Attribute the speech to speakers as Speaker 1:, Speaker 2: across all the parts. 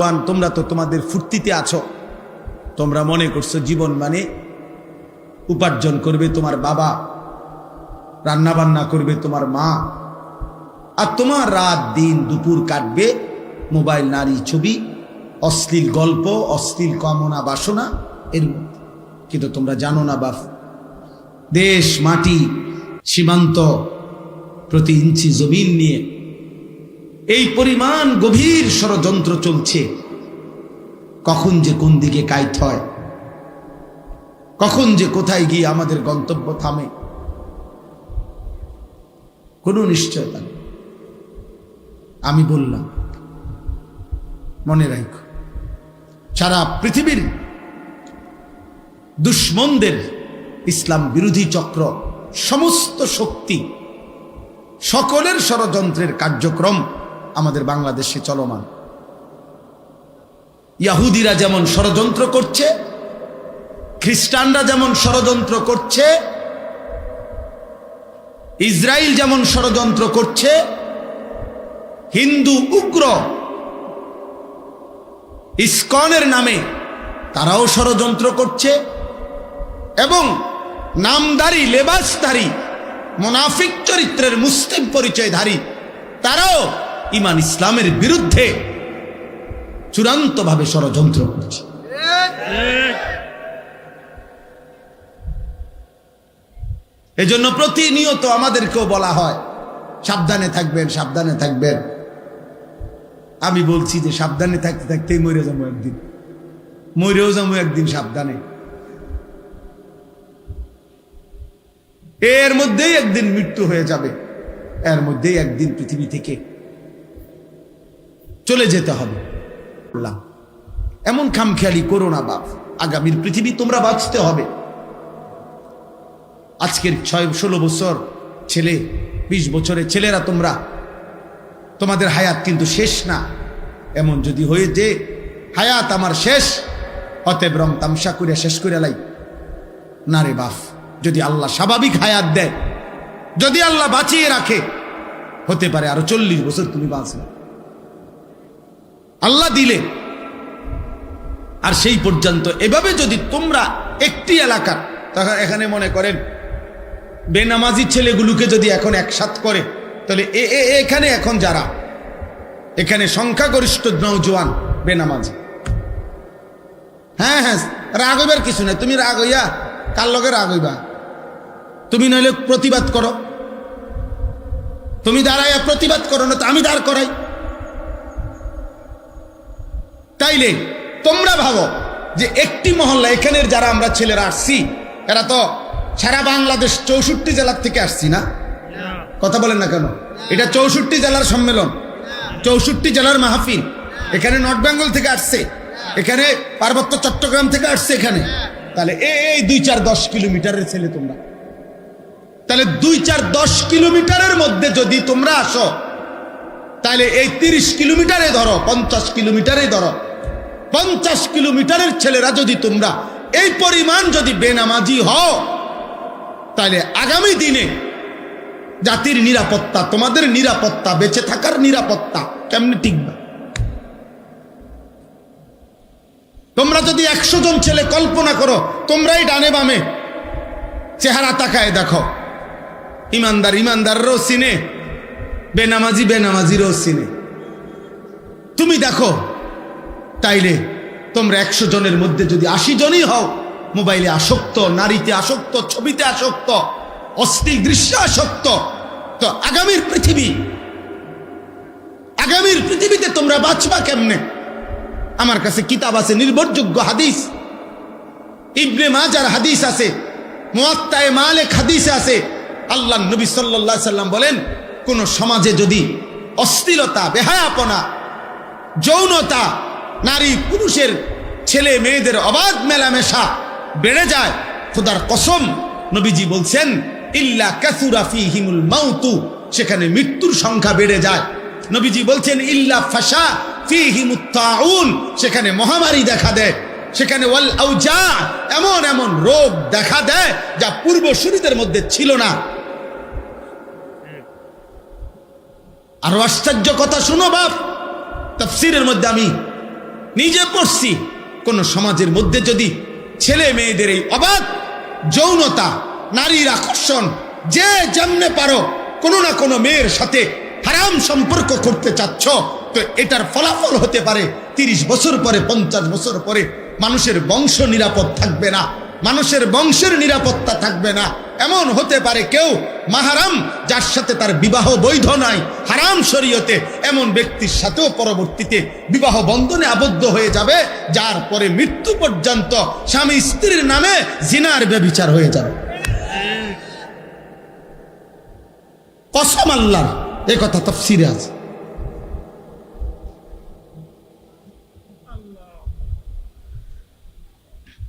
Speaker 1: পান, তোমরা তো তোমাদের ফুর্তিতে আছো। তোমরা মনে করছ জীবন মানে উপার্জন করবে তোমার বাবা রান্না বান্না করবে তোমার মা আর তোমার রাত দিন দুপুর কাটবে মোবাইল নারী ছবি অশ্লীল গল্প অশ্লীল কামনা বাসনা এর কিন্তু তোমরা জানো না বাপ দেশ মাটি সীমান্ত প্রতি ইঞ্চি জমিন নিয়ে এই পরিমাণ গভীর ষড়যন্ত্র চলছে। কখন যে কোন দিকে কাইত হয়, কখন যে কোথায় গিয়ে আমাদের গন্তব্য থামে, কোনো নিশ্চয়তা আমি বললাম, মনে রাখ, সারা পৃথিবীর দুশ্মনদের ইসলাম বিরোধী চক্র, সমস্ত শক্তি, সকলের ষড়যন্ত্রের কার্যক্রম আমাদের বাংলাদেশে চলমান। ইয়াহুদিরা যেমন ষড়যন্ত্র করছে, খ্রিস্টানরা যেমন ষড়যন্ত্র করছে ইসরায়েল যেমন ষড়যন্ত্র করছে, হিন্দু, উগ্র, ইস্কনের নামে তারাও ষড়যন্ত্র করছে এবং নামদারি লেবাসধারী মোনাফিক চরিত্রের মুসলিম পরিচয়ধারী তারাও ইমান ইসলামের বিরুদ্ধে চূড়ান্তভাবে ষড়যন্ত্র করছে। এজন্য প্রতিনিয়ত আমাদেরকেও বলা হয়, সাবধানে থাকবেন সাবধানে থাকবেন। আমি বলছি যে সাবধানে থাকতে থাকতেই মরে যাব একদিন। মরেও যাব একদিন সাবধানে। এর মধ্যেই একদিন মৃত্যু হয়ে যাবে। এর মধ্যেই একদিন পৃথিবী থেকে চলে যেতে হবে। বললাম, এমন খামখেয়ালি করো না বাপ। আগামীর পৃথিবী তোমরা বাঁচতে হবে। আজকের ছয় ষোলো বছর ছেলে বিশ বছরের ছেলেরা তোমরা তোমাদের হায়াত কিন্তু শেষ না। এমন যদি হয়ে যে হায়াত আমার শেষ অতএব রং তামসা করে শেষ করে লাই। না রে বাপ যদি আল্লাহ স্বাভাবিক হায়াত দেয় যদি আল্লাহ বাঁচিয়ে রাখে হতে পারে আরও চল্লিশ বছর তুমি বাঁচবে। আল্লাহ দিলে। আর সেই পর্যন্ত। এভাবে যদি তোমরা একটি এলাকার তখন এখানে মনে করেন, বেনামাজি ছেলেগুলোকে যদি এখন একসাথ করে, তাহলে এখানে এখন যারা? এখানে সংখ্যাগরিষ্ঠ নৌজোয়ান বেনামাজি। হ্যাঁ হ্যাঁ রাগ হইবার কিছু নাই। তুমি রাগ হইয়া কার লগে রাগ হইবা? তুমি নইলে প্রতিবাদ করো। তুমি দাঁড়াইয়া প্রতিবাদ করো না তো আমি দাঁড় করাই। তাইলে তোমরা ভাবো যে একটি মহল্লা এখানের যারা আমরা ছেলেরা আসছি, এরা তো সারা বাংলাদেশ চৌষট্টি জেলার থেকে আসছি না? কথা বলেন না কেন? এটা চৌষট্টি জেলার সম্মেলন, চৌষট্টি জেলার মাহফিল। এখানে নর্থ বেঙ্গল থেকে আসছে, এখানে পার্বত্য চট্টগ্রাম থেকে আসছে এখানে। তাহলে এই দুই চার দশ কিলোমিটারের ছেলে তোমরা। তাহলে দুই চার দশ কিলোমিটারের মধ্যে যদি তোমরা আসো, তাহলে এই তিরিশ কিলোমিটারে ধরো, পঞ্চাশ কিলোমিটারে ধরো পঞ্চাশ কিলোমিটারের ছেলেরা যদি তোমরা এই পরিমাণ যদি বেনামাজি হও, তাহলে আগামী দিনে জাতির নিরাপত্তা, তোমাদের নিরাপত্তা, বেঁচে থাকার নিরাপত্তা কেমনি টিকবে? তোমরা যদি একশো জন ছেলে কল্পনা করো, তোমরাই ডানে বামে চেহারা তাকায় দেখো। ইমানদার ইমানদাররাও চিনে বেনামাজি বেনামাজিরও চিনে তুমি দেখো তাইলে তোমরা একশো জনের মধ্যে যদি আশি জনই হও, মোবাইলে আসক্ত, নারীতে আসক্ত, ছবিতে আসক্ত অশ্লীল দৃশ্য আসক্ত, তো আগামীর পৃথিবী, আগামীর পৃথিবীতে তোমরা বাঁচবা কেমনে? আমার কাছে কিতাব আছে, নির্ভরযোগ্য হাদিস। ইবনে মাজার হাদিস আছে, মুয়াত্তায়ে মালেক হাদিস আছে। আল্লাহ নবী আলাইহি সাল্লাম বলেন, কোন সমাজে যদি অশ্লীলতা বেহায়াপনা, যৌনতা নারী, পুরুষের ছেলে, মেয়েদের অবাধ মেলামেশা বেড়ে যায়। খোদার কসম, নবীজি বলছেন, ইল্লা কাসুরা ফিহিমুল মাউতু সেখানে মৃত্যুর সংখ্যা বেড়ে যায়। নবীজি বলছেন, ইল্লা ফাশা ফিহিমুত তাউন সেখানে মহামারী দেখা দেয়। সেখানে ওয়াল আউজা এমন এমন রোগ দেখা দেয়, যা পূর্ব পূর্বসূরীদের মধ্যে ছিল না। আরও আশ্চর্য কথা শুনো বাপ। তফসিরের মধ্যে আমি নিজে পড়ছি। কোন সমাজের মধ্যে যদি ছেলে মেয়েদের এই অবাধ যৌনতা, নারীর আকর্ষণ, যে যেমনে পারো, কোনো না কোনো মেয়ের সাথে হারাম সম্পর্ক করতে চাচ্ছ, তো এটার ফলাফল হতে পারে তিরিশ বছর পরে, পঞ্চাশ বছর পরে। মানুষের বংশ নিরাপদ থাকবে না। মানুষের বংশের নিরাপত্তা থাকবে না। এমন হতে পারে কেউ মাহারাম যার সাথে তার বিবাহ বৈধ নাই। হারাম শরীয়তে এমন ব্যক্তির সাথেও পরবর্তীতে বিবাহ বন্ধনে আবদ্ধ হয়ে যাবে, যার পরে মৃত্যু পর্যন্ত স্বামী স্ত্রীর নামে জিনার ব্যবিচার হয়ে যাবে। কসম আল্লাহ, এ কথা তফসিরে আছে।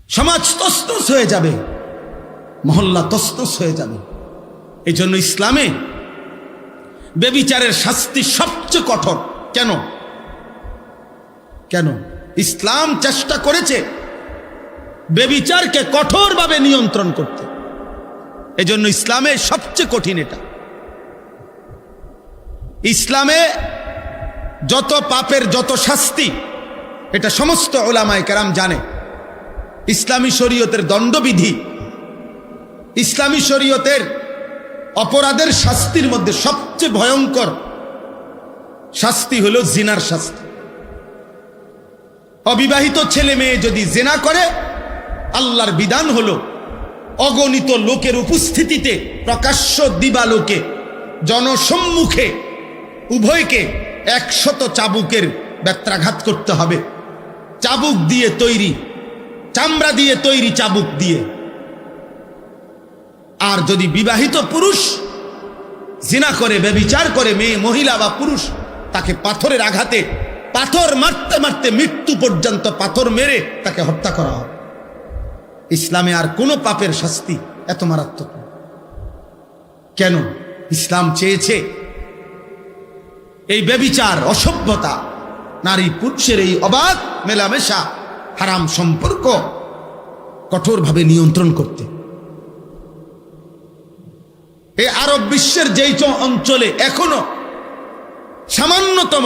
Speaker 1: সমাজ তস্তস হয়ে যাবে। মহল্লা তস্তস হয়ে যাবে। এই জন্য ইসলামে বেবিচারের শাস্তি সবচেয়ে কঠোর। কেন? কেন? ইসলাম চেষ্টা করেছে বেবিচারকে কঠোরভাবে নিয়ন্ত্রণ করতে। এজন্য ইসলামে সবচেয়ে কঠিন এটা। ইসলামে যত পাপের যত শাস্তি, এটা সমস্ত ওলামায় কেরাম জানে। ইসলামী শরীয়তের দণ্ডবিধি ইসলামী শরীয়তের অপরাধের শাস্তির মধ্যে সবচেয়ে ভয়ঙ্কর শাস্তি হল জিনার শাস্তি। অবিবাহিত ছেলে মেয়ে যদি জেনা করে, আল্লাহর বিধান হল অগণিত লোকের উপস্থিতিতে, প্রকাশ্য দিবালোকে, জনসম্মুখে, উভয়কে একশত চাবুকের ব্যত্রাঘাত করতে হবে। চাবুক দিয়ে তৈরি, চামড়া দিয়ে তৈরি চাবুক দিয়ে। আর যদি বিবাহিত পুরুষ জিনা করে, ব্যবিচার করে, মেয়ে, মহিলা বা পুরুষ, তাকে পাথরের আঘাতে, পাথর মারতে মারতে মৃত্যু পর্যন্ত পাথর মেরে তাকে হত্যা করা হবে। ইসলামে আর কোনো পাপের শাস্তি এত মারাত্মক কেন? ইসলাম চেয়েছে এই ব্যবিচার, অসভ্যতা, নারী পুরুষের এই অবাধ মেলামেশা, হারাম সম্পর্ক কঠোরভাবে নিয়ন্ত্রণ করতে। এই আরব বিশ্বের যেই অঞ্চলে এখনও সামান্যতম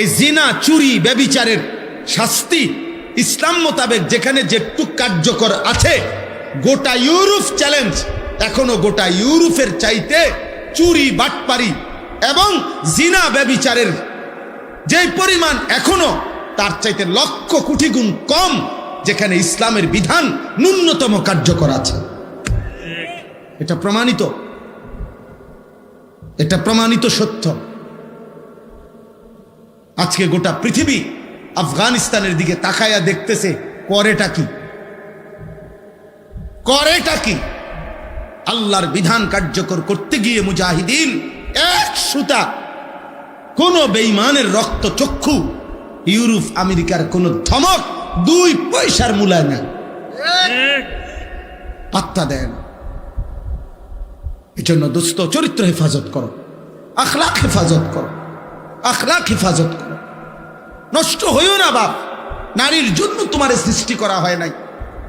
Speaker 1: এই জিনা, চুরি, ব্যবিচারের শাস্তি ইসলাম মোতাবেক যেখানে যেটুক কার্যকর আছে, গোটা ইউরোপ চ্যালেঞ্জ এখনও গোটা ইউরোপের চাইতে চুরি, বাটপারি এবং জিনা, ব্যবিচারের যেই পরিমাণ এখনও, তার চাইতে লক্ষ কোটি গুণ কম যেখানে ইসলামের বিধান ন্যূনতম কার্যকর আছে। এটা প্রমাণিত। এটা প্রমাণিত সত্য। আজকে গোটা পৃথিবী আফগানিস্তানের দিকে তাকায়া দেখতেছে করেটা কি? করেটা কি? আল্লাহর বিধান কার্যকর করতে গিয়ে মুজাহিদিন এক সুতা কোন বেইমানের রক্ত চক্ষু ইউরোপ আমেরিকার কোন ধমক দুই পয়সার মূলায় না পাত্তা দেয় না। এজন্য দোস্ত চরিত্র হেফাজত করো। আখলাখ হেফাজত করো। আখলাখ হেফাজত করো। নষ্ট হইও না বাপ। নারীর জন্য তোমার সৃষ্টি করা হয় নাই।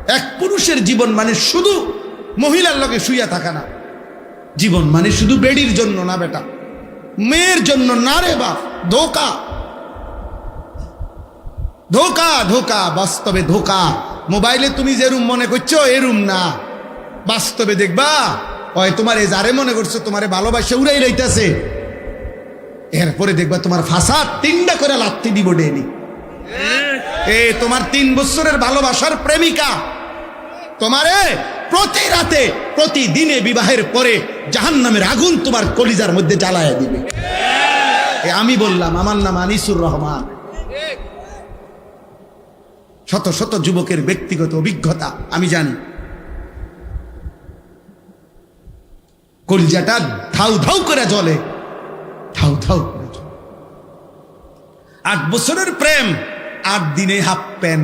Speaker 1: এক পুরুষের জীবন মানে শুধু মহিলার লগে শুইয়া থাকা না। জীবন মানে শুধু বেডির জন্য না বেটা। মেয়ের জন্য না রে বাপ, ধোকা। ধোকা ধোকা, বাস্তবে ধোকা। মোবাইলে তুমি যে রুম মনে করছ, এ রুম না। বাস্তবে দেখবা ওই তোমার এ যারে মনে করছ, তোমারে ভালোবাসে, উড়াই রইতেছে এরপরে দেখবা তোমার ফাঁসা তিনটা করে লাত্তি দিব ডেলি এ, তোমার তিন বছরের ভালোবাসার প্রেমিকা। তোমারে প্রতি রাতে, প্রতিদিনে বিবাহের পরে জাহান নামের আগুন তোমার কলিজার মধ্যে জ্বালায় দিবে। আমি বললাম, আমার নাম আনিসুর রহমান। শত শত যুবকের ব্যক্তিগত অভিজ্ঞতা, আমি জানি। কলিজাটা ধাউ ধাউ করে জ্বলে। ধাউ ধাউ করে জ্বলে। আট বছরের প্রেম, আট দিনে হাফ প্যান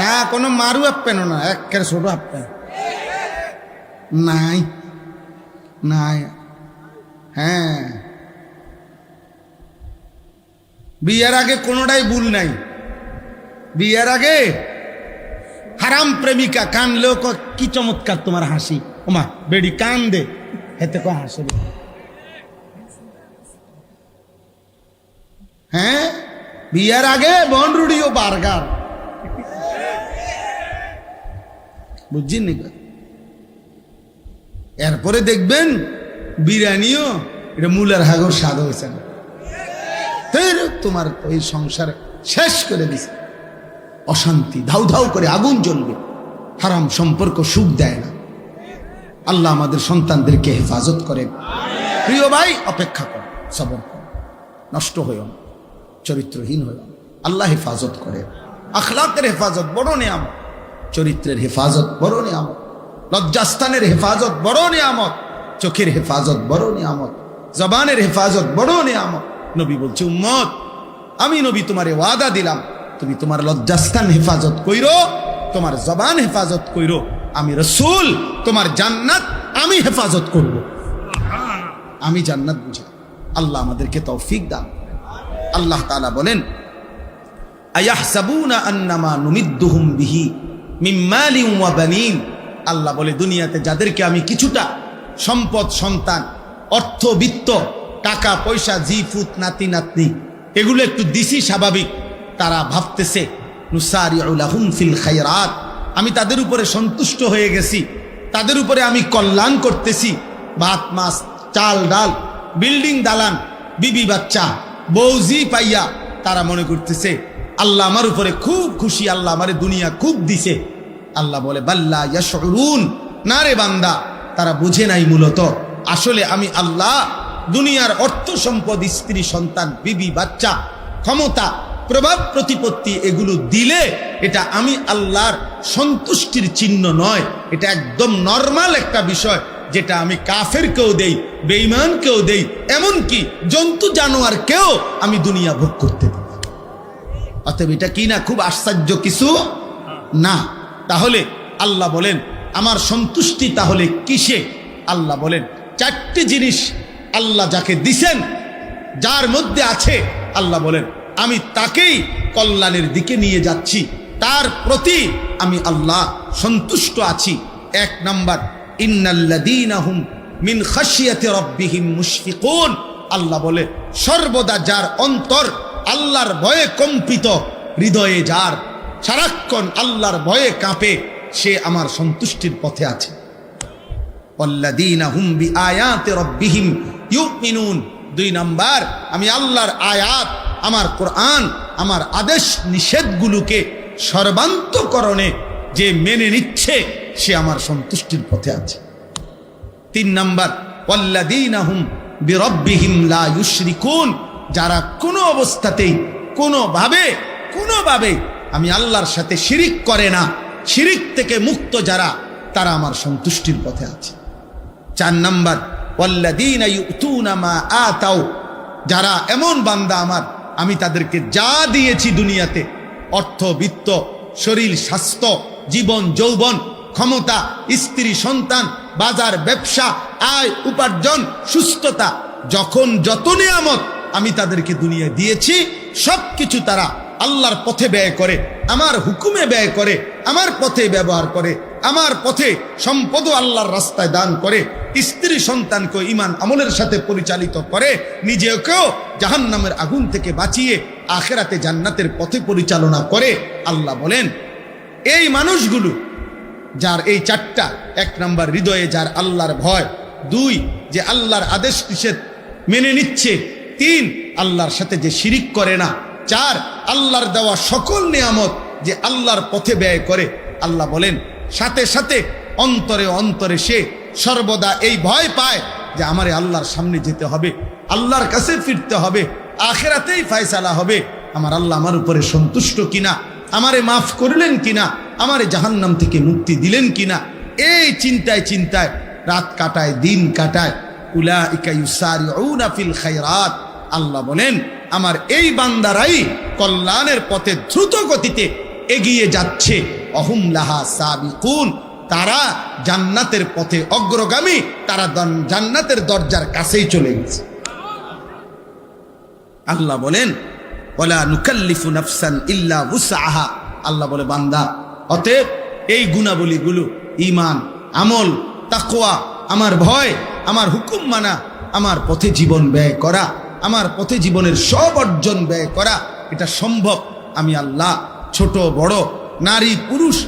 Speaker 1: না, কোনো মারু হাফ প্যানও না একের ছোট হাফ প্যান নাই নাই। হ্যাঁ। বিয়ের আগে কোনোটাই ভুল নাই। বিয়ের আগে হারাম প্রেমিকা কানলেও কি চমৎকার তোমার হাসি। ওমা বেডি কান দে হেতে ক হাসে হ্যাঁ বিয়ের আগে বনরুডি ও বার্গার বুঝছেন এরপরে দেখবেন বিরিয়ানিও এটা মূলের হাগর স্বাদ হয়েছে না তোমার ওই সংসার শেষ করে দিছে অশান্তি ধাউ ধাউ করে আগুন জ্বলবে হারাম সম্পর্ক সুখ দেয় না আল্লাহ আমাদের সন্তানদেরকে হেফাজত করে। প্রিয় ভাই, অপেক্ষা কর, সবর কর। নষ্ট হইও চরিত্রহীন হইও আল্লাহ হেফাজত করে। আখলাকের হেফাজত বড় নিয়ামত। চরিত্রের হেফাজত বড় নিয়ামত। লজ্জাস্থানের হেফাজত বড় নিয়ামত। চোখের হেফাজত বড় নিয়ামত। জবানের হেফাজত বড় নিয়ামত। নবী বলছে, উম্মত, আমি নবী তোমারে ওয়াদা দিলাম। তুমি তোমার লজ্জাস্থান হেফাজত কইরো, তোমার জবান হেফাজত কইরো। আমি রসুল, তোমার জান্নাত আমি হেফাজত করব। আমি জান্নাত বুঝি। আল্লাহ আমাদেরকে তৌফিক দান। আল্লাহ তাআলা বলেন আল্লাহ বলে, দুনিয়াতে যাদেরকে আমি কিছুটা সম্পদ, সন্তান, অর্থ, বিত্ত, টাকা, পয়সা, জি, ফুত, নাতি, নাতনি, এগুলো একটু দিছি স্বাভাবিক। তারা ভাবতেছে নুসারিউলাহুম ফিল খায়রাত। আমি তাদের উপরে সন্তুষ্ট হয়ে গেছি। তাদের উপরে আমি কল্যাণ করতেছি। ভাত, মাছ, চাল, ডাল, বিল্ডিং, দালান, বিবি বাচ্চা বৌজি পাইয়া তারা মনে করতেছে, আল্লাহ আমার উপরে খুব খুশি, আল্লাহ আমারে দুনিয়া খুব দিছে। আল্লাহ বলে, বাল্লা ইয়াশউরুন। না রে বান্দা, তারা বুঝে নাই মূলত। আসলে আমি আল্লাহ দুনিয়ার অর্থ সম্পদ, স্ত্রী, সন্তান, বিবি, বাচ্চা, ক্ষমতা প্রভাব প্রতিপত্তি এগুলো দিলে এটা আমি আল্লাহর সন্তুষ্টির চিহ্ন নয়। এটা একদম নর্মাল একটা বিষয় যেটা আমি কাফেরকেও দেই, বেঈমানকেও দেই, এমনকি জন্তু জানোয়ারকেও আমি দুনিয়া ভোগ করতে দিই। অতএব এটা কি না খুব আশ্চর্য কিছু? না। তাহলে আল্লাহ বলেন, আমার সন্তুষ্টি তাহলে কিসে? আল্লাহ বলেন, চারটি জিনিস আল্লাহ যাকে দিছেন, যার মধ্যে আছে, আল্লাহ বলেন আমি তাকেই কল্যাণের দিকে নিয়ে যাচ্ছি। তার প্রতি আমি আল্লাহ সন্তুষ্ট আছি। এক নাম্বার মিন মুশফিকুন। আল্লাহ বলে, সর্বদা যার অন্তর আল্লাহর ভয়ে কম্পিত, হৃদয়ে যার সারাক্ষণ আল্লাহর ভয়ে কাঁপে, সে আমার সন্তুষ্টির পথে আছে। দুই নাম্বার, আমি আল্লাহর আয়াত আমার কোরআন, আমার আদেশ নিষেধগুলোকে সর্বান্তকরণে যে মেনে নিচ্ছে, সে আমার সন্তুষ্টির পথে আছে। তিন নম্বর ওয়াল্লাযীনা হুম বিরাব্বিহিম লা ইউশরিকুন, যারা কোনো অবস্থাতেই, কোনোভাবে কোনোভাবে আমি আল্লাহর সাথে শিরিক করে না, শিরিক থেকে মুক্ত যারা, তারা আমার সন্তুষ্টির পথে আছে। চার নাম্বার মা আতাও যারা এমন বান্দা আমার আমি তাদেরকে যা দিয়েছি দুনিয়াতে, অর্থ, বিত্ত, শরীর, স্বাস্থ্য, জীবন, যৌবন, ক্ষমতা, স্ত্রী, সন্তান, বাজার, ব্যবসা, আয়, উপার্জন, সুস্থতা, যখন যত নিয়ামত আমি তাদেরকে দুনিয়ায় দিয়েছি সব কিছু তারা আল্লাহর পথে ব্যয় করে, আমার হুকুমে ব্যয় করে, আমার পথে ব্যবহার করে আমার পথে সম্পদও আল্লাহর রাস্তায় দান করে, স্ত্রী সন্তানকে ইমান আমলের সাথে পরিচালিত করে, নিজেকেও জাহান নামের আগুন থেকে বাঁচিয়ে আখেরাতে জান্নাতের পথে পরিচালনা করে, আল্লাহ বলেন, এই মানুষগুলো, যার এই চারটা, এক নম্বর হৃদয়ে যার আল্লাহর ভয়, দুই, যে আল্লাহর আদেশ নিষেধ মেনে নিচ্ছে, তিন, আল্লাহর সাথে যে শিরিক করে না, চার, আল্লাহর দেওয়া সকল নিয়ামত যে আল্লাহর পথে ব্যয় করে, আল্লাহ বলেন সাথে সাথে অন্তরে অন্তরে সে সর্বদা এই ভয় পায় যে আমারে আল্লাহর সামনে যেতে হবে, আল্লাহর কাছে ফিরতে হবে, আখেরাতেই ফায়সালা হবে। আমার আল্লাহ আমার উপরে সন্তুষ্ট কিনা? আমারে মাফ করলেন কিনা? আমারে জাহান্নাম থেকে মুক্তি দিলেন কিনা? এই চিন্তায় চিন্তায়, রাত কাটায়, দিন কাটায় উলা ইকাইউসারিউনা ফিল খায়রাত। আল্লাহ বলেন, আমার এই বান্দারাই কল্যাণের পথে দ্রুত গতিতে এগিয়ে যাচ্ছে। অহুম লাহা সাবিকুন। তারা জান্নাতের পথে অগ্রগামী। তারা জান্নাতের দরজার কাছেই চলে গেছে। আল্লাহ বলেন ওলা নুকাল্লিফু নাফসান ইল্লা উসাহা আল্লাহ বলে, বান্দা, অতএব এই গুণাবলীগুলো ইমান আমল তাকোয়া আমার ভয়, আমার হুকুম মানা, আমার পথে জীবন ব্যয় করা, আমার পথে জীবনের সব অর্জন ব্যয় করা, এটা সম্ভব। আমি আল্লাহ ছোট, বড়, নারী, পুরুষ,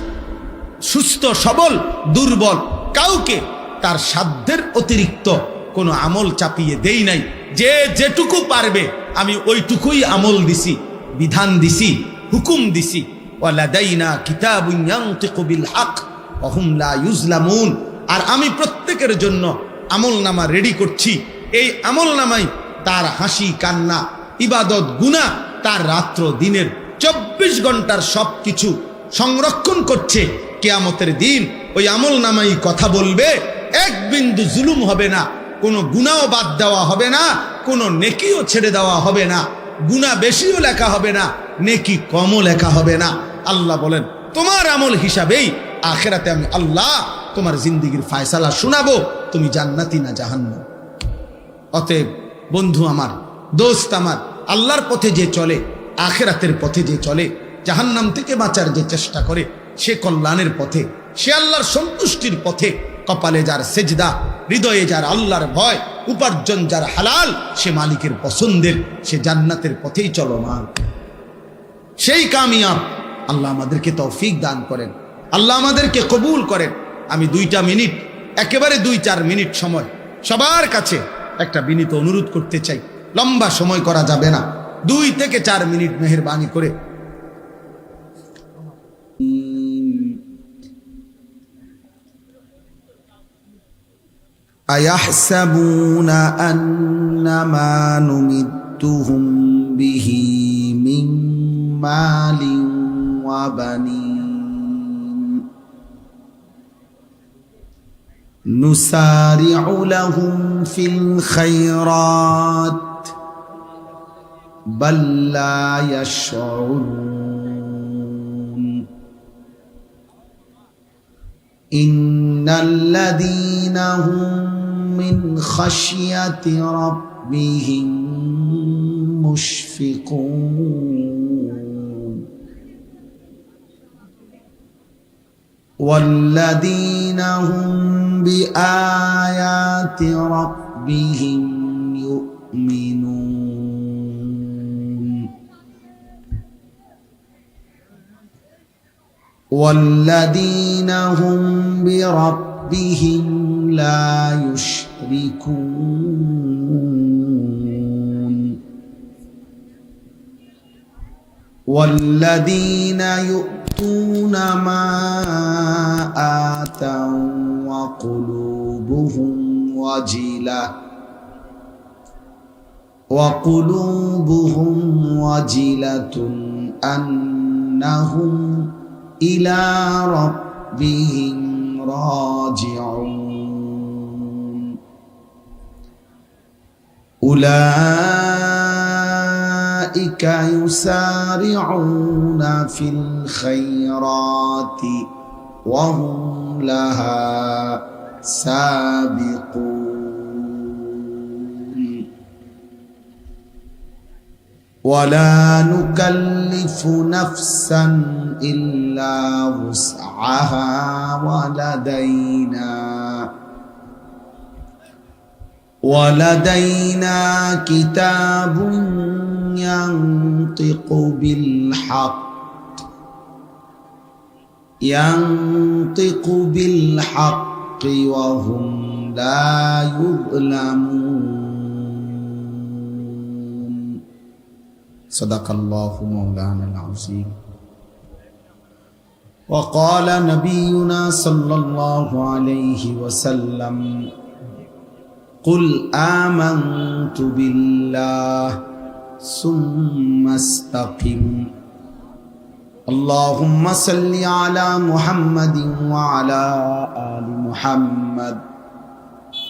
Speaker 1: সুস্থ, সবল, দুর্বল, কাউকে তার সাধ্যের অতিরিক্ত কোনো আমল চাপিয়ে দেই নাই। যে যেটুকু পারবে, আমি ওইটুকুই আমল দিছি, বিধান দিছি, হুকুম দিছি। ওয়ালাদাইনা কিতাবুন ইয়ানতিকু বিল হক ওয়া হুম লা ইউজলামুন। আর আমি প্রত্যেকের জন্য আমল নামা রেডি করছি। এই আমল নামাই তার হাসি, কান্না, ইবাদত, গুনাহ, তার রাত্র, দিনের চব্বিশ ঘণ্টার সব কিছু সংরক্ষণ করছে কেয়ামতের দিন। ওই আমল নামাই কথা বলবে, এক বিন্দু জুলুম হবে না, কোনো গুণাও বাদ দেওয়া হবে না, কোনো নেকিও ছেড়ে দেওয়া হবে না গুণা বেশিও লেখা হবে না, নেকি কমও লেখা হবে না। আল্লাহ বলেন, তোমার আমল হিসাবেই আখেরাতে আমি আল্লাহ তোমার জিন্দিগির ফায়সালা শোনাবো, তুমি জান্নাতি না জাহান্ন অতএব বন্ধু আমার, দোস্ত আমার, আল্লাহর পথে যে চলে আখেরাতের পথে যে চলে, জাহান্নাম থেকে বাঁচার যে চেষ্টা করে, সে কল্যাণের পথে, সে আল্লাহর সন্তুষ্টির পথে, কপালে যার সেজদা, হৃদয়ে যার আল্লাহর ভয়, উপার্জন যার হালাল, সে মালিকের পছন্দের, সে জান্নাতের পথেই চলমান সেই কামিয়াব আল্লাহ আমাদেরকে তৌফিক দান করেন, আল্লাহ আমাদেরকে কবুল করেন। আমি দুইটা মিনিট, একেবারে দুই চার মিনিট সময়, সবার কাছে একটা বিনীত অনুরোধ করতে চাই। লম্বা সময় করা যাবে না। দুই থেকে চার মিনিট মেহরবানি করে
Speaker 2: أيحسبون أن ما نمدهم به من مال وبنين نسارع لهم في الخيرات بل لا يشعرون. إن الذين هم من خشية ربهم مشفقون. والذين هم بآيات ربهم يؤمنون. والذين هم بربهم لا يشركون والذين يؤتون ما آتوا وقلوبهم وجلة وقلوبهم وجلة أنهم إلى ربهم راجعون. أولئك يسارعون في الخيرات وهم لها سابقون. ولا نكلف نفسا إلا وسعها ولدينا ولدينا كتاب ينطق بالحق ينطق بالحق وهم لا يظلمون صدق الله مولانا العظيم. وقال نبينا صلى الله عليه وسلم قل آمنت بالله ثم استقم. اللهم صل على محمد وعلى آل محمد.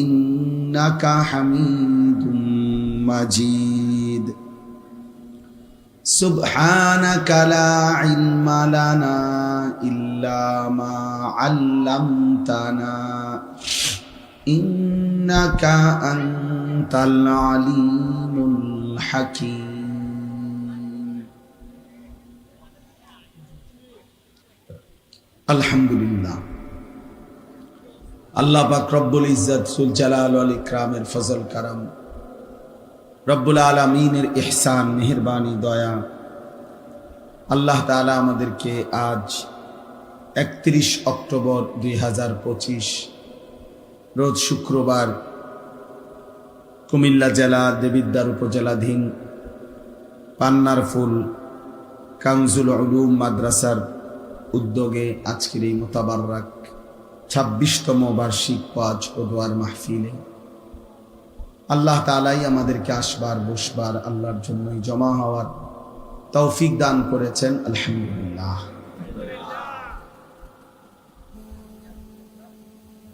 Speaker 2: ইন্নাকা হামিদুম মাজিদ। সুবহানাকা লা ইলমা লানা ইল্লা মা আল্লামতানা। ইন্নাকা আনতাল আলিমুল হাকিম। আলহামদুলিল্লাহ। আল্লাহ পাক রব্বুল ইজ্জত সুল জালাল আল ইকরামের ফজল কারাম, রব্বুল আলমিনের ইহসান, মেহরবানি, দয়া। আল্লাহ তাআলা আমাদেরকে আজ একত্রিশ অক্টোবর দুই হাজার পঁচিশ, রোজ শুক্রবার কুমিল্লা জেলা দেবিদ্বার উপজেলাধীন পান্নার ফুল কাউন্সুল উলুম মাদ্রাসার উদ্যোগে আজকের এই মোতাবারক ছাব্বিশতম বার্ষিক পাঁচ ও দোয়ার মাহফিলে। আল্লাহ তালাই আমাদেরকে আসবার, বসবার, আল্লাহর জন্যই জমা হওয়ার তৌফিক দান করেছেন, আলহামদুলিল্লাহ।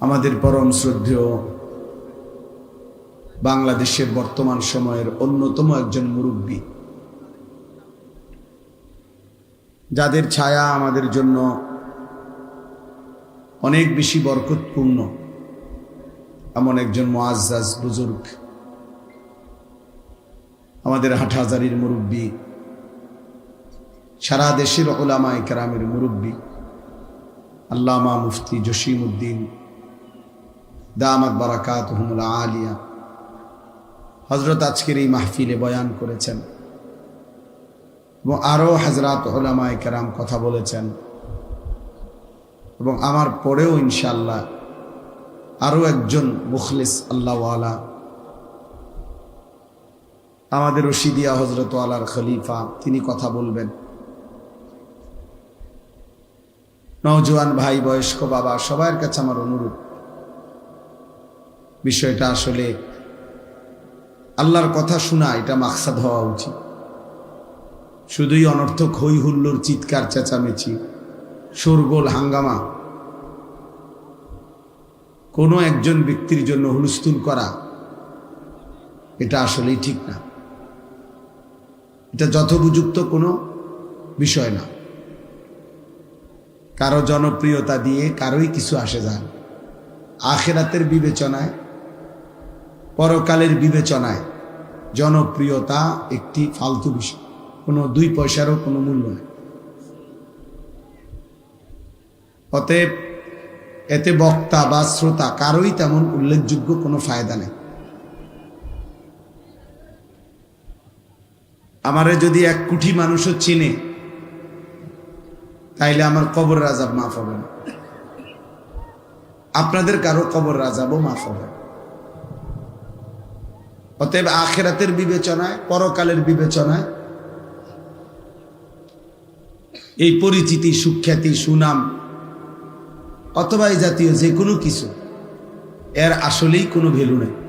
Speaker 2: আমাদের পরম শ্রদ্ধেয় বাংলাদেশের বর্তমান সময়ের অন্যতম একজন মুরব্বী। যাদের ছায়া আমাদের জন্য অনেক বেশি বরকতপূর্ণ এমন একজন মোয়াজ্জাজ বুজুর্গ, আমাদের হাটহাজারির মুরব্বী, সারা দেশের ওলামায় কেরামের মুরব্বী, আল্লামা মুফতি জসিম উদ্দিন দামাত বারাকাত হুমুল আলিয়া হজরত আজকের এই মাহফিলে বয়ান করেছেন এবং আরও হাজরাত ওলামায় কেরাম কথা বলেছেন। এবং আমার পরেও ইনশাল্লাহ আরও একজন মুখলিস আল্লাহওয়ালা আমাদের রশিদিয়া হজরত আলার খলিফা, তিনি কথা বলবেন। নওজোয়ান ভাই, বয়স্ক বাবা সবার কাছে আমার অনুরোধ। বিষয়টা আসলে আল্লাহর কথা শোনা, এটা মাকসাদ হওয়া উচিত। শুধুই অনর্থক হই হুল্লোর চিৎকার, চেঁচামেচি। শোরগোল হাঙ্গামা। কোনো একজন ব্যক্তির জন্য হুলস্থুল করা, এটা আসলেই ঠিক না। এটা যথোপযুক্ত কোনো বিষয় না। কারও জনপ্রিয়তা দিয়ে কারোই কিছু আসে যান আখেরাতের বিবেচনায়, পরকালের বিবেচনায় জনপ্রিয়তা একটি ফালতু বিষয়। কোনো দুই পয়সারও কোনো মূল্য নেই। অতএব এতে বক্তা বা শ্রোতা কারোই তেমন উল্লেখযোগ্য কোনো ফায়দা নেই। আমারে যদি এক কুঠি মানুষও চিনে, তাইলে আমার কবর রাজাব মাফ হবে না। আপনাদের কারও কবর রাজাবও মাফ হবে অতএব আখেরাতের বিবেচনায়, পরকালের বিবেচনায় এই পরিচিতি, সুখ্যাতি, সুনাম অথবা এই জাতীয় যে কোনো কিছু এর আসলেই কোনো ভ্যালু নেই।